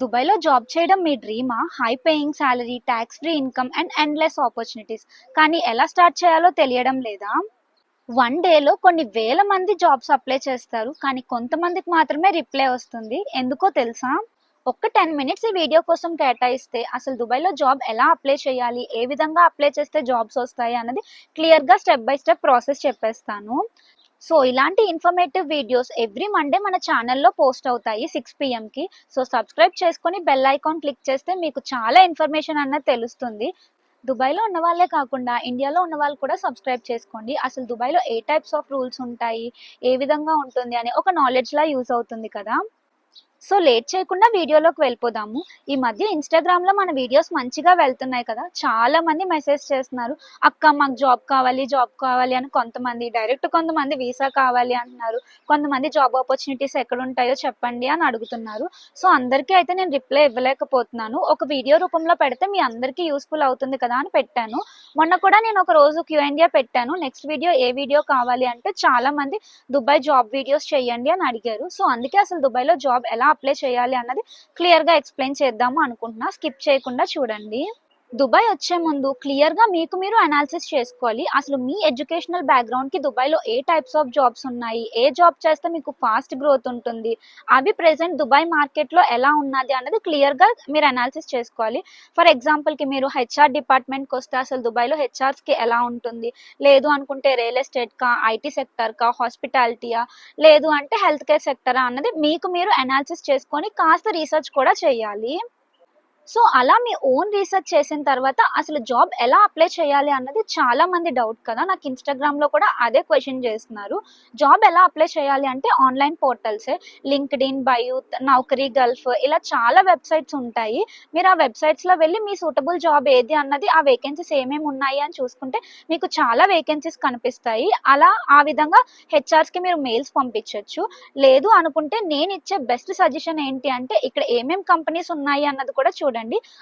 దుబాయ్లో జాబ్ చేయడం మీ డ్రీమా? High paying salary tax free income and endless opportunities కానీ ఎలా స్టార్ట్ చేయాలో తెలియడం లేదా? వన్ డేలో కొన్ని వేల మంది జాబ్స్ అప్లై చేస్తారు కానీ కొంతమందికి మాత్రమే రిప్లై వస్తుంది. ఎందుకో తెలుసా? ఒక్క టెన్ మినిట్స్ ఈ వీడియో కోసం కేటాయిస్తే అసలు దుబాయ్లో జాబ్ ఎలా అప్లై చేయాలి? ఏ విధంగా అప్లై చేస్తే జాబ్స్ వస్తాయి? అన్నది క్లియర్గా స్టెప్ బై స్టెప్ ప్రాసెస్ చెప్పేస్తాను. సో ఇలాంటి ఇన్ఫర్మేటివ్ వీడియోస్ ఎవ్రీ మండే మన ఛానల్లో పోస్ట్ అవుతాయి సిక్స్ పిఎంకి సో సబ్స్క్రైబ్ చేసుకొని బెల్ ఐకాన్ క్లిక్ చేస్తే మీకు చాలా ఇన్ఫర్మేషన్ అన్నది తెలుస్తుంది. దుబాయ్లో ఉన్న వాళ్ళే కాకుండా ఇండియాలో ఉన్న వాళ్ళు కూడా సబ్స్క్రైబ్ చేసుకోండి. అసలు దుబాయ్లో ఏ టైప్స్ ఆఫ్ రూల్స్ ఉంటాయి? ఏ విధంగా ఉంటుంది? అని ఒక నాలెడ్జ్లా యూజ్ అవుతుంది కదా. సో లేట్ చేయకుండా వీడియోలోకి వెళ్ళిపోదాము. ఈ మధ్య ఇన్స్టాగ్రామ్లో మన వీడియోస్ మంచిగా వెళ్తున్నాయి కదా. చాలా మంది మెసేజ్ చేస్తున్నారు. అక్క మాకు జాబ్ కావాలి జాబ్ కావాలి అని కొంతమంది డైరెక్ట్ కొంతమంది వీసా కావాలి అంటున్నారు. కొంతమంది జాబ్ ఆపర్చునిటీస్ ఎక్కడ ఉంటాయో చెప్పండి అని అడుగుతున్నారు. సో అందరికీ అయితే నేను రిప్లై ఇవ్వలేకపోతున్నాను. ఒక వీడియో రూపంలో పెడితే మీ అందరికీ యూస్ఫుల్ అవుతుంది కదా అని పెట్టాను. మొన్న కూడా నేను ఒక రోజు క్యూఎండియా పెట్టాను. నెక్స్ట్ వీడియో ఏ వీడియో కావాలి అంటే చాలా మంది దుబాయ్ జాబ్ వీడియోస్ చేయండి అని అడిగారు. సో అందుకే అసలు దుబాయ్లో జాబ్ ఎలా అప్లై చేయాలి అన్నది క్లియర్గా ఎక్స్ప్లెయిన్ చేద్దాము అనుకుంటున్నా. స్కిప్ చేయకుండా చూడండి. దుబాయ్ వచ్చే ముందు క్లియర్గా మీకు మీరు అనాలిసిస్ చేసుకోవాలి. అసలు మీ ఎడ్యుకేషనల్ బ్యాక్గ్రౌండ్కి దుబాయ్లో ఏ టైప్స్ ఆఫ్ జాబ్స్ ఉన్నాయి? ఏ జాబ్ చేస్తే మీకు ఫాస్ట్ గ్రోత్ ఉంటుంది? అవి ప్రెసెంట్ దుబాయ్ మార్కెట్లో ఎలా ఉన్నది అన్నది క్లియర్గా మీరు అనాలిసిస్ చేసుకోవాలి. ఫర్ ఎగ్జాంపుల్కి మీరు హెచ్ఆర్ డిపార్ట్మెంట్కి వస్తే అసలు దుబాయ్లో హెచ్ఆర్స్కి ఎలా ఉంటుంది? లేదు అనుకుంటే రియల్ ఎస్టేట్కా ఐటీ సెక్టర్కా హాస్పిటాలిటీయా లేదు అంటే హెల్త్ కేర్ సెక్టరా అన్నది మీకు మీరు అనాలిసిస్ చేసుకొని కాస్త రీసెర్చ్ కూడా చేయాలి. సో అలా మీ ఓన్ రీసెర్చ్ చేసిన తర్వాత అసలు జాబ్ ఎలా అప్లై చేయాలి అన్నది చాలా మంది డౌట్ కదా. నాకు ఇన్స్టాగ్రామ్లో కూడా అదే క్వశ్చన్ చేస్తున్నారు. జాబ్ ఎలా అప్లై చేయాలి అంటే ఆన్లైన్ పోర్టల్సే లింక్డ్ ఇన్ బయూత్ నౌకరీ గల్ఫ్ ఇలా చాలా వెబ్సైట్స్ ఉంటాయి. మీరు ఆ వెబ్సైట్స్లో వెళ్ళి మీ సూటబుల్ జాబ్ ఏది అన్నది ఆ వేకెన్సీస్ ఏమేమి ఉన్నాయి అని చూసుకుంటే మీకు చాలా వేకెన్సీస్ కనిపిస్తాయి. అలా ఆ విధంగా హెచ్ఆర్స్కి మీరు మెయిల్స్ పంపించవచ్చు లేదు అనుకుంటే నేను ఇచ్చే బెస్ట్ సజెషన్ ఏంటి అంటే ఇక్కడ ఏమేమి కంపెనీస్ ఉన్నాయి అన్నది కూడా చూడండి.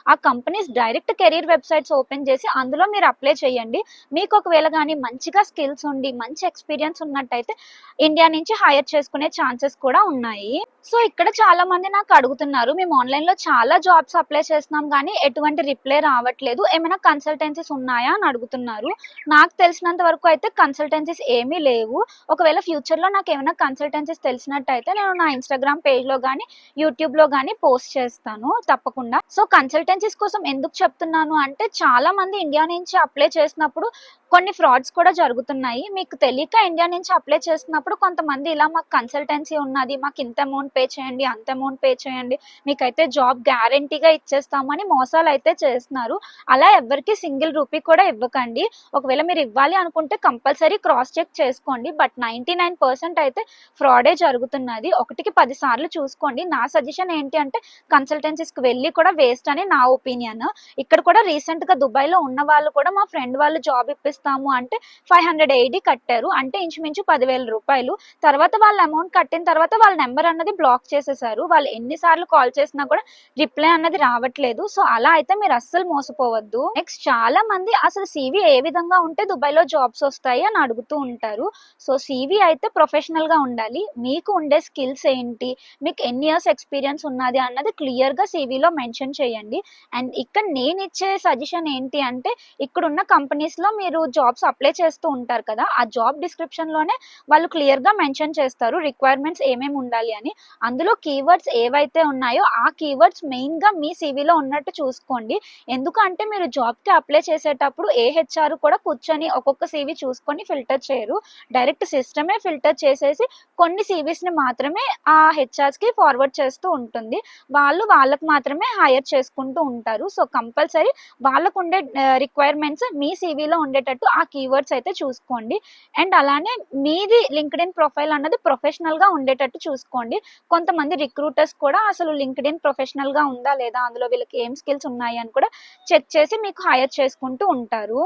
ఆ companies direct career websites open చేసి అందులో మీరు అప్లై చేయండి. మీకు ఒకవేళ కానీ మంచిగా స్కిల్స్ ఉండి మంచి ఎక్స్పీరియన్స్ ఉన్నట్టయితే ఇండియా నుంచి హైర్ చేసుకునే ఛాన్సెస్ కూడా ఉన్నాయి. సో ఇక్కడ చాలా మంది నాకు అడుగుతున్నారు మేము ఆన్లైన్లో చాలా జాబ్స్ అప్లై చేస్తున్నాం కానీ ఎటువంటి రిప్లై రావట్లేదు. ఏమైనా కన్సల్టెన్సీస్ ఉన్నాయా? అని అడుగుతున్నారు. నాకు తెలిసినంత వరకు అయితే కన్సల్టెన్సీస్ ఏమీ లేవు. ఒకవేళ ఫ్యూచర్లో నాకు ఏమైనా కన్సల్టెన్సీస్ తెలిసినట్టయితే నేను నా ఇన్స్టాగ్రామ్ పేజ్లో కానీ యూట్యూబ్లో కానీ పోస్ట్ చేస్తాను తప్పకుండా. సో కన్సల్టెన్సీస్ కోసం ఎందుకు చెప్తున్నాను అంటే చాలా మంది ఇండియా నుంచి అప్లై చేసినప్పుడు కొన్ని ఫ్రాడ్స్ కూడా జరుగుతున్నాయి. మీకు తెలియక ఇండియా నుంచి అప్లై చేస్తున్నప్పుడు కొంతమంది ఇలా మాకు కన్సల్టెన్సీ ఉన్నది మాకు ఇంత అమౌంట్ పే చేయండి అంత అమౌంట్ పే చేయండి మీకైతే జాబ్ గ్యారంటీగా ఇచ్చేస్తామని మోసాలు అయితే చేస్తున్నారు. అలా ఎవరికి సింగిల్ రూపీ కూడా ఇవ్వకండి. ఒకవేళ మీరు ఇవ్వాలి అనుకుంటే కంపల్సరీ క్రాస్ చెక్ చేసుకోండి. బట్ నైంటీ నైన్ పర్సెంట్ అయితే ఫ్రాడే జరుగుతున్నది. ఒకటికి పది సార్లు చూసుకోండి. నా సజెషన్ ఏంటి అంటే కన్సల్టెన్సీస్కి వెళ్ళి కూడా వేస్ట్ అని నా ఒపీనియన్ ఇక్కడ కూడా రీసెంట్గా దుబాయ్లో ఉన్న వాళ్ళు కూడా మా ఫ్రెండ్ వాళ్ళు జాబ్ చేస్తాము అంటే ఫైవ్ హండ్రెడ్ ఎయిటీ కట్టారు. అంటే ఇంచుమించు పదివేల రూపాయలు. తర్వాత వాళ్ళ అమౌంట్ కట్టిన తర్వాత వాళ్ళ నెంబర్ అన్నది బ్లాక్ చేసేసారు. వాళ్ళు ఎన్నిసార్లు కాల్ చేసినా కూడా రిప్లై అన్నది రావట్లేదు. సో అలా అయితే మీరు అస్సలు మోసపోవద్దు. నెక్స్ట్ చాలా మంది అసలు సివి ఏ విధంగా ఉంటే దుబాయ్లో జాబ్స్ వస్తాయి అని అడుగుతూ ఉంటారు. సో సివి అయితే ప్రొఫెషనల్గా ఉండాలి. మీకు ఉండే స్కిల్స్ ఏంటి? మీకు ఎన్ని ఇయర్స్ ఎక్స్పీరియన్స్ ఉన్నది అన్నది క్లియర్గా సివిలో మెన్షన్ చేయండి. అండ్ ఇక్కడ నేను ఇచ్చే సజెషన్ ఏంటి అంటే ఇక్కడ ఉన్న కంపెనీస్లో మీరు జాబ్స్ అప్లై చేస్తూ ఉంటారు కదా ఆ జాబ్ డిస్క్రిప్షన్లోనే వాళ్ళు క్లియర్గా మెన్షన్ చేస్తారు రిక్వైర్మెంట్స్ ఏమేమి ఉండాలి అని. అందులో కీవర్డ్స్ ఏవైతే ఉన్నాయో ఆ కీవర్డ్స్ మెయిన్గా మీ సివిలో ఉన్నట్టు చూసుకోండి. ఎందుకంటే మీరు జాబ్కి అప్లై చేసేటప్పుడు ఏ హెచ్ఆర్ కూడా కూర్చొని ఒక్కొక్క సీవీ చూసుకొని ఫిల్టర్ చేయరు. డైరెక్ట్ సిస్టమే ఫిల్టర్ చేసేసి కొన్ని సివిస్ని మాత్రమే ఆ హెచ్ఆర్స్కి ఫార్వర్డ్ చేస్తూ ఉంటుంది. వాళ్ళు వాళ్ళకు మాత్రమే హైర్ చేసుకుంటూ ఉంటారు. సో కంపల్సరీ వాళ్ళకు ఉండే రిక్వైర్మెంట్స్ మీ సివిలో ఉండేటట్టు ఆ కీవర్డ్స్ అయితే చూసుకోండి. అండ్ అలానే మీది లింక్డ్ ఇన్ ప్రొఫైల్ అన్నది ప్రొఫెషనల్గా ఉండేటట్టు చూసుకోండి. కొంతమంది రిక్రూటర్స్ కూడా అసలు లింక్డ్ ఇన్ ప్రొఫెషనల్గా ఉందా లేదా అందులో వీళ్ళకి ఏం స్కిల్స్ ఉన్నాయి అని కూడా చెక్ చేసి మీకు హైర్ చేసుకుంటూ ఉంటారు.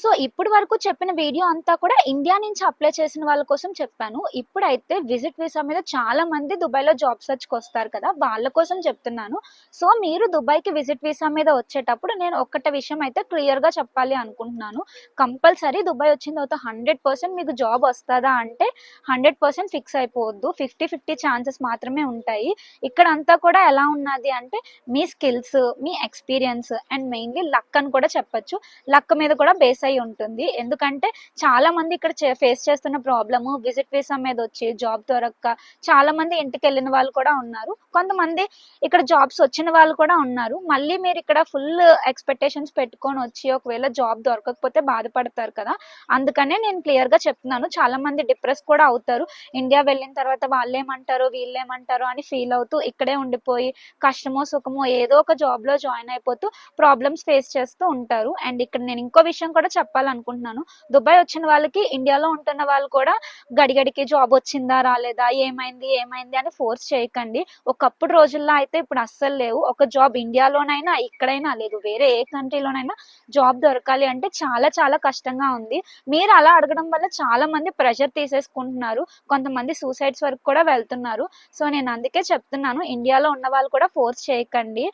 సో ఇప్పుడు వరకు చెప్పిన వీడియో అంతా కూడా ఇండియా నుంచి అప్లై చేసిన వాళ్ళ కోసం చెప్పాను. ఇప్పుడైతే విజిట్ వీసా మీద చాలా మంది దుబాయ్లో జాబ్ సెర్చ్కి వస్తారు కదా వాళ్ళ కోసం చెప్తున్నాను. సో మీరు దుబాయ్కి విజిట్ వీసా మీద వచ్చేటప్పుడు నేను ఒక్కట విషయం అయితే క్లియర్గా చెప్పాలి అనుకుంటున్నాను. కంపల్సరీ దుబాయ్ వచ్చిన తర్వాత హండ్రెడ్ పర్సెంట్ మీకు జాబ్ వస్తుందా అంటే హండ్రెడ్ పర్సెంట్ ఫిక్స్ అయిపోవద్దు. ఫిఫ్టీ ఫిఫ్టీ ఛాన్సెస్ మాత్రమే ఉంటాయి. ఇక్కడ అంతా కూడా ఎలా ఉన్నది అంటే మీ స్కిల్స్ మీ ఎక్స్పీరియన్స్ అండ్ మెయిన్లీ లక్ అని కూడా చెప్పచ్చు. లక్ మీద కూడా బేస్ అయి ఉంటుంది. ఎందుకంటే చాలా మంది ఇక్కడ ఫేస్ చేస్తున్న ప్రాబ్లము విజిట్ వీసా మీద వచ్చి జాబ్ దొరక్క చాలా మంది ఇంటికి వెళ్ళిన వాళ్ళు కూడా ఉన్నారు. కొంతమంది ఇక్కడ జాబ్స్ వచ్చిన వాళ్ళు కూడా ఉన్నారు. మళ్ళీ మీరు ఇక్కడ ఫుల్ ఎక్స్పెక్టేషన్స్ పెట్టుకొని వచ్చి ఒకవేళ జాబ్ దొరకకపోతే బాధపడతారు కదా. అందుకనే నేను క్లియర్గా చెప్తున్నాను. చాలా మంది డిప్రెస్ కూడా అవుతారు. ఇండియా వెళ్ళిన తర్వాత వాళ్ళు ఏమంటారు వీళ్ళు ఏమంటారు అని ఫీల్ అవుతూ ఇక్కడే ఉండిపోయి కష్టమో సుఖమో ఏదో ఒక జాబ్లో జాయిన్ అయిపోతూ ప్రాబ్లమ్స్ ఫేస్ చేస్తూ ఉంటారు. అండ్ ఇక్కడ నేను ఇంకో విషయం కూడా చెప్పాలనుకుంటున్నాను. దుబాయ్ వచ్చిన వాళ్ళకి ఇండియాలో ఉంటున్న వాళ్ళు కూడా గడిగడికి జాబ్ వచ్చిందా రాలేదా ఏమైంది ఏమైంది అని ఫోర్స్ చేయకండి. ఒకప్పుడు రోజుల్లో అయితే ఇప్పుడు అస్సలు లేవు. ఒక జాబ్ ఇండియాలోనైనా ఇక్కడైనా లేదు. వేరే ఏ కంట్రీలోనైనా జాబ్ దొరకాలి అంటే చాలా చాలా కష్టంగా ఉంది. మీరు అలా అడగడం వల్ల చాలా మంది ప్రెషర్ తీసేసుకుంటున్నారు. కొంతమంది సూసైడ్స్ వరకు కూడా వెళ్తున్నారు. సో నేను అందుకే చెప్తున్నాను ఇండియాలో ఉన్న వాళ్ళు కూడా ఫోర్స్ చేయకండి.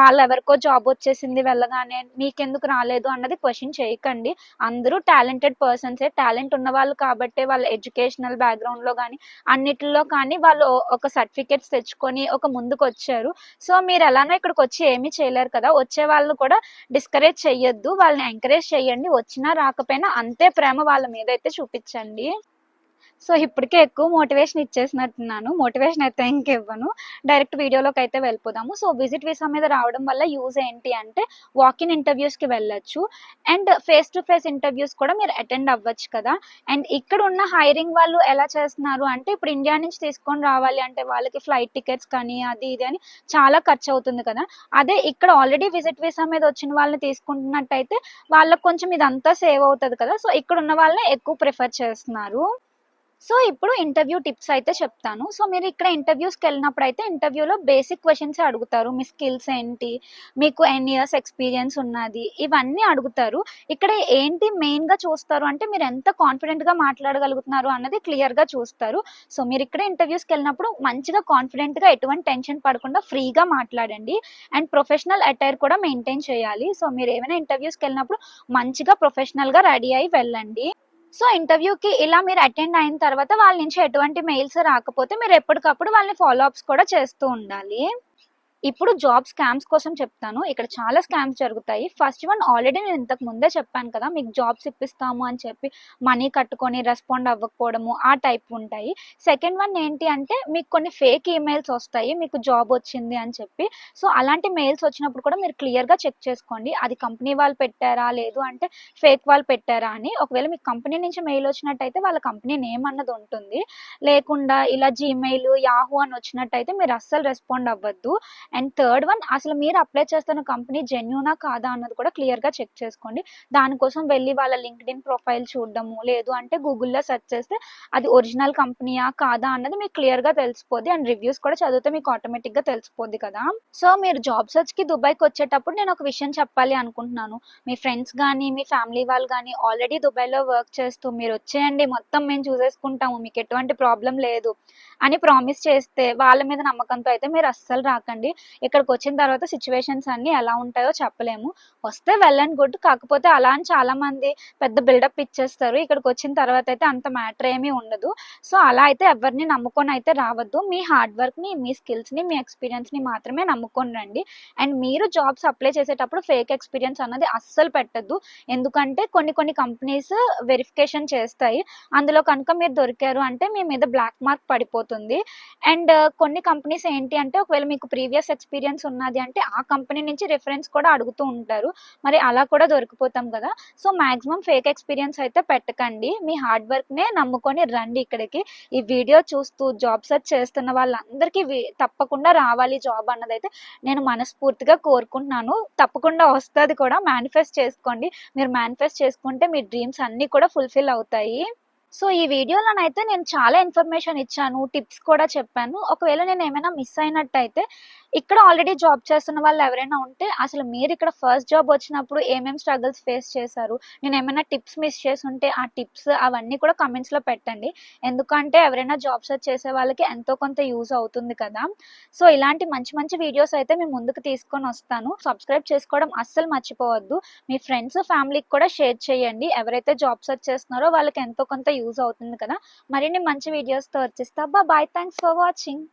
వాళ్ళు ఎవరికో జాబ్ వచ్చేసింది వెళ్ళగానే మీకెందుకు రాలేదు అన్నది క్వశ్చన్ చేయకండి. అందరూ టాలెంటెడ్ పర్సన్సే టాలెంట్ ఉన్న వాళ్ళు కాబట్టి వాళ్ళ ఎడ్యుకేషనల్ బ్యాక్గ్రౌండ్లో కానీ అన్నిటిలో కానీ వాళ్ళు ఒక సర్టిఫికేట్స్ తెచ్చుకొని ఒక ముందుకు వచ్చారు సో మీరు ఎలానో ఇక్కడికి వచ్చి ఏమీ చేయలేరు కదా. వచ్చే వాళ్ళు కూడా డిస్కరేజ్ చేయొద్దు వాళ్ళని ఎంకరేజ్ చేయండి వచ్చినా రాకపోయినా అంతే ప్రేమ వాళ్ళ మీద అయితే చూపించండి. సో ఇప్పటికే ఎక్కువ మోటివేషన్ ఇచ్చేసినట్టున్నాను. మోటివేషన్ అయితే ఇంక ఇవ్వను. డైరెక్ట్ వీడియోలోకి అయితే వెళ్ళిపోదాము. సో విజిట్ వీసా మీద రావడం వల్ల యూజ్ ఏంటి అంటే వాకిన్ ఇంటర్వ్యూస్కి వెళ్ళొచ్చు. And face to face interviews కూడా మీరు అటెండ్ అవ్వచ్చు కదా. అండ్ ఇక్కడ ఉన్న హైరింగ్ వాళ్ళు ఎలా చేస్తున్నారు అంటే ఇప్పుడు ఇండియా నుంచి తీసుకొని రావాలి అంటే వాళ్ళకి ఫ్లైట్ టికెట్స్ కానీ అది ఇది అని చాలా ఖర్చు అవుతుంది కదా. అదే ఇక్కడ ఆల్రెడీ విజిట్ వీసా మీద వచ్చిన వాళ్ళని తీసుకుంటున్నట్టయితే వాళ్ళకి కొంచెం ఇదంతా సేవ్ అవుతుంది కదా. సో ఇక్కడ ఉన్న వాళ్ళని ఎక్కువ ప్రిఫర్ చేస్తున్నారు. సో ఇప్పుడు ఇంటర్వ్యూ టిప్స్ అయితే చెప్తాను. సో మీరు ఇక్కడ ఇంటర్వ్యూస్కి వెళ్ళినప్పుడు అయితే ఇంటర్వ్యూలో బేసిక్ క్వశ్చన్స్ అడుగుతారు. మీ స్కిల్స్ ఏంటి? మీకు ఎన్ని ఇయర్స్ ఎక్స్పీరియన్స్ ఉన్నది? ఇవన్నీ అడుగుతారు. ఇక్కడ ఏంటి మెయిన్గా చూస్తారు అంటే మీరు ఎంత కాన్ఫిడెంట్గా మాట్లాడగలుగుతున్నారు అన్నది క్లియర్గా చూస్తారు. సో మీరు ఇక్కడ ఇంటర్వ్యూస్కి వెళ్ళినప్పుడు మంచిగా కాన్ఫిడెంట్గా ఎటువంటి టెన్షన్ పడకుండా ఫ్రీగా మాట్లాడండి. అండ్ ప్రొఫెషనల్ అటైర్ కూడా మెయింటైన్ చేయాలి. సో మీరు ఏమైనా ఇంటర్వ్యూస్కి వెళ్ళినప్పుడు మంచిగా ప్రొఫెషనల్గా రెడీ అయి వెళ్ళండి. సో ఇంటర్వ్యూకి ఇలా మీరు అటెండ్ అయిన తర్వాత వాళ్ళ నుంచి ఎటువంటి మెయిల్స్ రాకపోతే మీరు ఎప్పటికప్పుడు వాళ్ళని ఫాలో అప్స్ కూడా చేస్తూ ఉండాలి. ఇప్పుడు జాబ్ స్కామ్స్ కోసం చెప్తాను. ఇక్కడ చాలా స్కామ్స్ జరుగుతాయి. ఫస్ట్ వన్ ఆల్రెడీ నేను ఇంతకు ముందే చెప్పాను కదా మీకు జాబ్స్ ఇప్పిస్తాము అని చెప్పి మనీ కట్టుకొని రెస్పాండ్ అవ్వకపోవడము ఆ టైప్ ఉంటాయి. సెకండ్ వన్ ఏంటి అంటే మీకు కొన్ని ఫేక్ ఈమెయిల్స్ వస్తాయి మీకు జాబ్ వచ్చింది అని చెప్పి. సో అలాంటి మెయిల్స్ వచ్చినప్పుడు కూడా మీరు క్లియర్గా చెక్ చేసుకోండి. అది కంపెనీ వాళ్ళు పెట్టారా లేదు అంటే ఫేక్ వాళ్ళు పెట్టారా అని. ఒకవేళ మీకు కంపెనీ నుంచి మెయిల్ వచ్చినట్టయితే వాళ్ళ కంపెనీ నేమ్ అన్నది ఉంటుంది. లేకుండా ఇలా జీమెయిల్ యాహూ అని వచ్చినట్టయితే మీరు అస్సలు రెస్పాండ్ అవ్వద్దు. అండ్ థర్డ్ వన్ అసలు మీరు అప్లై చేస్తున్న కంపెనీ జెన్యునా కాదా అన్నది కూడా క్లియర్గా చెక్ చేసుకోండి. దానికోసం వెళ్ళి వాళ్ళ లింక్డ్ ఇన్ ప్రొఫైల్ చూడడము లేదు అంటే గూగుల్లో సెర్చ్ చేస్తే అది ఒరిజినల్ కంపెనీయా కాదా అన్నది మీకు క్లియర్గా తెలిసిపోద్ది. అండ్ రివ్యూస్ కూడా చదివితే మీకు ఆటోమేటిక్గా తెలిసిపోద్ది కదా. సో మీరు జాబ్ సెర్చ్కి దుబాయ్కి వచ్చేటప్పుడు నేను ఒక విషయం చెప్పాలి అనుకుంటున్నాను. మీ ఫ్రెండ్స్ కానీ మీ ఫ్యామిలీ వాళ్ళు కానీ ఆల్రెడీ దుబాయ్లో వర్క్ చేస్తూ మీరు వచ్చేయండి మొత్తం మేము చూసేసుకుంటాము మీకు ఎటువంటి ప్రాబ్లం లేదు అని ప్రామిస్ చేస్తే వాళ్ళ మీద నమ్మకంతో అయితే మీరు అస్సలు రాకండి. ఇక్కడికి వచ్చిన తర్వాత సిచ్యువేషన్స్ అన్ని ఎలా ఉంటాయో చెప్పలేము. వస్తే వెళ్ళండి గుడ్ కాకపోతే అలా అని చాలా మంది పెద్ద బిల్డప్ ఇచ్చేస్తారు. ఇక్కడికి వచ్చిన తర్వాత అయితే అంత మ్యాటర్ ఏమీ ఉండదు. సో అలా అయితే ఎవరిని నమ్ముకొని అయితే రావద్దు. మీ హార్డ్ వర్క్ని మీ స్కిల్స్ని మీ ఎక్స్పీరియన్స్ని మాత్రమే నమ్ముకొని రండి. అండ్ మీరు జాబ్స్ అప్లై చేసేటప్పుడు ఫేక్ ఎక్స్పీరియన్స్ అన్నది అస్సలు పెట్టద్దు. ఎందుకంటే కొన్ని కొన్ని కంపెనీస్ వెరిఫికేషన్ చేస్తాయి. అందులో కనుక మీరు దొరికారు అంటే మీ మీద బ్లాక్ మార్క్ పడిపోతుంది. అండ్ uh, కొన్ని కంపెనీస్ ఏంటి అంటే ఒకవేళ మీకు ప్రీవియస్ ఎక్స్పీరియన్స్ ఉన్నది అంటే ఆ కంపెనీ నుంచి రిఫరెన్స్ కూడా అడుగుతూ ఉంటారు. మరి అలా కూడా దొరికిపోతాం కదా. సో మాక్సిమం ఫేక్ ఎక్స్పీరియన్స్ అయితే పెట్టకండి. మీ హార్డ్ వర్క్నే నమ్ముకొని రండి ఇక్కడికి. ఈ వీడియో చూస్తూ జాబ్ సెర్చ్ చేస్తున్న వాళ్ళందరికీ తప్పకుండా రావాలి జాబ్ అన్నదైతే నేను మనస్ఫూర్తిగా కోరుకుంటున్నాను. తప్పకుండా వస్తుంది కూడా. మేనిఫెస్ట్ చేసుకోండి. మీరు మేనిఫెస్ట్ చేసుకుంటే మీ డ్రీమ్స్ అన్నీ కూడా ఫుల్ఫిల్ అవుతాయి. సో ఈ వీడియోలోనైతే నేను చాలా ఇన్ఫర్మేషన్ ఇచ్చాను టిప్స్ కూడా చెప్పాను. ఒకవేళ నేను ఏమైనా మిస్ అయినట్టయితే ఇక్కడ ఆల్రెడీ జాబ్ చేస్తున్న వాళ్ళు ఎవరైనా ఉంటే అసలు మీరు ఇక్కడ ఫస్ట్ జాబ్ వచ్చినప్పుడు ఏమేమి స్ట్రగుల్స్ ఫేస్ చేశారు నేను ఏమైనా టిప్స్ మిస్ చేసి ఉంటే ఆ టిప్స్ అవన్నీ కూడా కమెంట్స్లో పెట్టండి. ఎందుకంటే ఎవరైనా జాబ్ సెర్చ్ చేసే వాళ్ళకి ఎంతో కొంత యూజ్ అవుతుంది కదా. సో ఇలాంటి మంచి మంచి వీడియోస్ అయితే మేము ముందుకు తీసుకొని వస్తాను. సబ్స్క్రైబ్ చేసుకోవడం అస్సలు మర్చిపోవద్దు. మీ ఫ్రెండ్స్ ఫ్యామిలీకి కూడా షేర్ చేయండి. ఎవరైతే జాబ్ సెర్చ్ చేస్తున్నారో వాళ్ళకి ఎంతో కొంత యూజ్ అవుతుంది కదా. మరిన్ని మంచి వీడియోస్తో వచ్చేస్తా. Bye thanks for watching